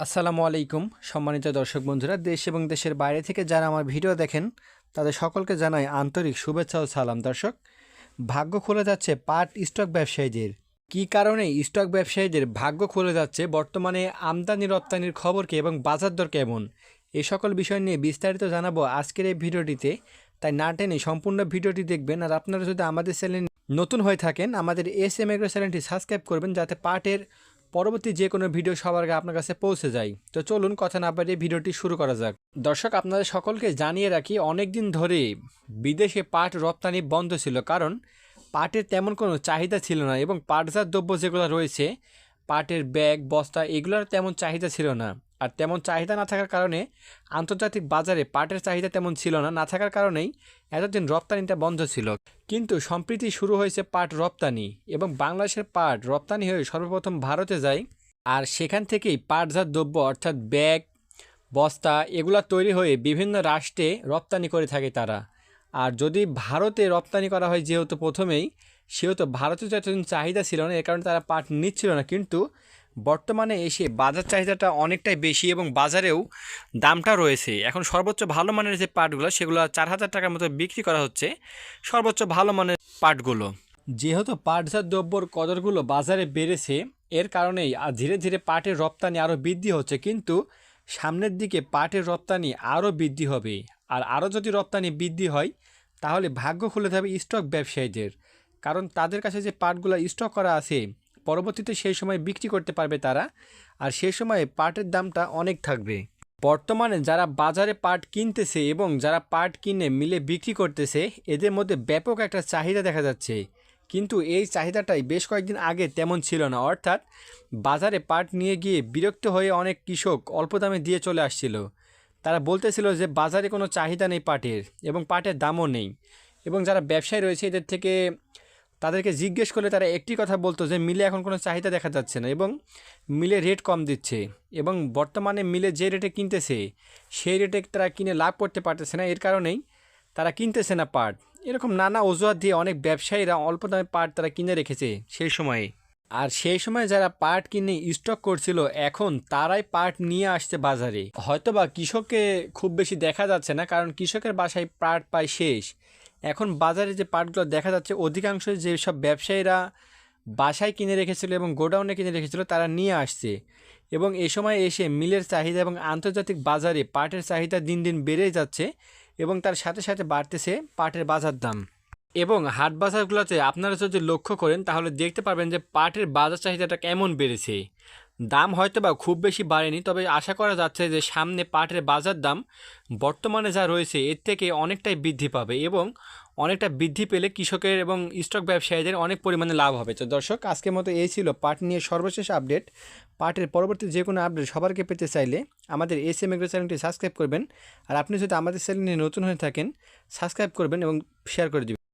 আসসালামু আলাইকুম, সম্মানিত দর্শক বন্ধুরা, দেশ এবং দেশের বাইরে থেকে যারা আমার ভিডিও দেখেন, তাদের সকলকে জানাই আন্তরিক শুভেচ্ছা ও সালাম। দর্শক, ভাগ্য খুলে যাচ্ছে পাট স্টক ব্যবসায়ীদের। কী কারণে স্টক ব্যবসায়ীদের ভাগ্য খুলে যাচ্ছে, বর্তমানে আমদানি রপ্তানির খবর কি এবং বাজার দর কেমন? এই সকল বিষয় নিয়ে বিস্তারিত জানাব আজকের এই ভিডিওটিতে। তাই না টেনে সম্পূর্ণ ভিডিওটি দেখবেন আর আপনারা যদি আমাদের চ্যানেল নতুন হয়ে থাকেন, আমাদের এস এম এগ্রো চ্যানেলটি সাবস্ক্রাইব করবেন, যাতে পাটের পরবর্তী যে কোনো ভিডিও সবার আগে আপনার কাছে পৌঁছে যায়। তো চলুন কথা না বাড়িয়ে ভিডিওটি শুরু করা যাক। দর্শক, আপনাদের সকলকে জানিয়ে রাখি অনেক দিন ধরে বিদেশে পাট রপ্তানি বন্ধ ছিল কারণ পাটের তেমন কোনো চাহিদা ছিল না এবং পাটজাত দ্রব্য যেগুলো রয়েছে, পাটের ব্যাগ, বস্তা, এগুলোর তেমন চাহিদা ছিল না। আর তেমন চাহিদা না থাকার কারণে আন্তর্জাতিক বাজারে পাটের চাহিদা তেমন ছিল না। না থাকার কারণেই এতদিন রপ্তানিটা বন্ধ ছিল। কিন্তু সম্প্রতি শুরু হয়েছে পাট রপ্তানি এবং বাংলাদেশের পাট রপ্তানি হয়ে সর্বপ্রথম ভারতে যায়। আর সেখান থেকেই পাটজাত দ্রব্য অর্থাৎ ব্যাগ, বস্তা এগুলো তৈরি হয়ে বিভিন্ন রাষ্ট্রে রপ্তানি করে থাকে তারা। আর যদি ভারতে রপ্তানি করা হয় যেহেতু প্রথমেই, সেহেতু ভারতে তো এতদিন চাহিদা ছিল না, এ কারণে তারা পাট নিচ্ছিল না। কিন্তু বর্তমানে এসে বাজার চাহিদাটা অনেকটাই বেশি এবং বাজারেও দামটা রয়েছে। এখন সর্বোচ্চ ভালো মানের যে পাটগুলো, সেগুলো চার হাজার টাকার মতো বিক্রি করা হচ্ছে। সর্বোচ্চ ভালো মানের পাটগুলো। যেহেতু পাটজাত দ্রব্যর কদরগুলো বাজারে বেড়েছে, এর কারণেই ধীরে ধীরে পাটের রপ্তানি আরও বৃদ্ধি হচ্ছে। কিন্তু সামনের দিকে পাটের রপ্তানি আরও বৃদ্ধি হবে। আর আরও যদি রপ্তানি বৃদ্ধি হয়, তাহলে ভাগ্য খুলে যাবে স্টক ব্যবসায়ীদের। কারণ তাদের কাছে যে পাটগুলো স্টক করা আছে পরবর্তীতে সেই সময় বিক্রি করতে পারবে তারা। আর সেই সময় পাটের দামটা অনেক থাকবে। বর্তমানে যারা বাজারে পাট কিনতেছে এবং যারা পাট কিনে মিলে বিক্রি করতেছে, এদের মধ্যে ব্যাপক একটা চাহিদা দেখা যাচ্ছে। কিন্তু এই চাহিদাটাই বেশ কয়েকদিন আগে তেমন ছিল না। অর্থাৎ বাজারে পাট নিয়ে গিয়ে বিরক্ত হয়ে অনেক কৃষক অল্প দামে দিয়ে চলে আসছিল। তারা বলতেছিল যে বাজারে কোনো চাহিদা নেই পাটের এবং পাটের দামও নেই। এবং যারা ব্যবসায়ী রয়েছে, এদের থেকে তাদেরকে জিজ্ঞেস করলে তারা একটি কথা বলতো যে, মিলে এখন কোনো চাহিদা দেখা যাচ্ছে না। এবং মিলে রেট কম দিচ্ছে। এবং বর্তমানে মিলে যে রেটে কিনতেছে, সেই রেটে তারা কিনে লাভ করতে পারতেছে না। এর কারণেই তারা কিনতেছে না পাট এরকম নানা অজুহাত দিয়ে অনেক ব্যবসায়ীরা অল্প দামে পাট তারা কিনে রেখেছে সেই সময়ে। আর সেই সময় যারা পাট কিনে স্টক করছিল, এখন তারাই পাট নিয়ে আসছে বাজারে। হয়তোবা কৃষককে খুব বেশি দেখা যাচ্ছে না, কারণ কৃষকের বাসায় পাট পায় শেষ। এখন বাজারে যে পাটগুলো দেখা যাচ্ছে অধিকাংশ যেসব ব্যবসায়ীরা বাসায় কিনে রেখেছিল এবং গোডাউনে কিনে রেখেছিল, তারা নিয়ে আসছে। এবং এ সময় এসে মিলের চাহিদা এবং আন্তর্জাতিক বাজারে পাটের চাহিদা দিন দিন বেড়েই যাচ্ছে এবং তার সাথে সাথে বাড়তেছে পাটের বাজার দাম। এবং হাট বাজারগুলোতে আপনারা যদি লক্ষ্য করেন, তাহলে দেখতে পারবেন যে পাটের বাজার চাহিদাটা কেমন বেড়েছে। দাম হয়তো বা খুব বেশি বাড়েনি, তবে আশা করা যাচ্ছে যে সামনে পাটের বাজার দাম বর্তমানে যা রয়েছে, এর থেকে অনেকটাই বৃদ্ধি পাবে এবং অনেকটা বৃদ্ধি পেলে কৃষকের এবং স্টক ব্যবসায়ীদের অনেক পরিমাণে লাভ হবে। তো দর্শক, আজকের মতো এই ছিল পাট নিয়ে সর্বশেষ আপডেট। পাটের পরবর্তী যে কোনো আপডেট সবারকে পেতে চাইলে আমাদের এস এম এগ্রো চ্যানেলটি সাবস্ক্রাইব করবেন। আর আপনি যদি আমাদের চ্যানেল নিয়ে নতুন হয়ে থাকেন, সাবস্ক্রাইব করবেন এবং শেয়ার করে দেবেন।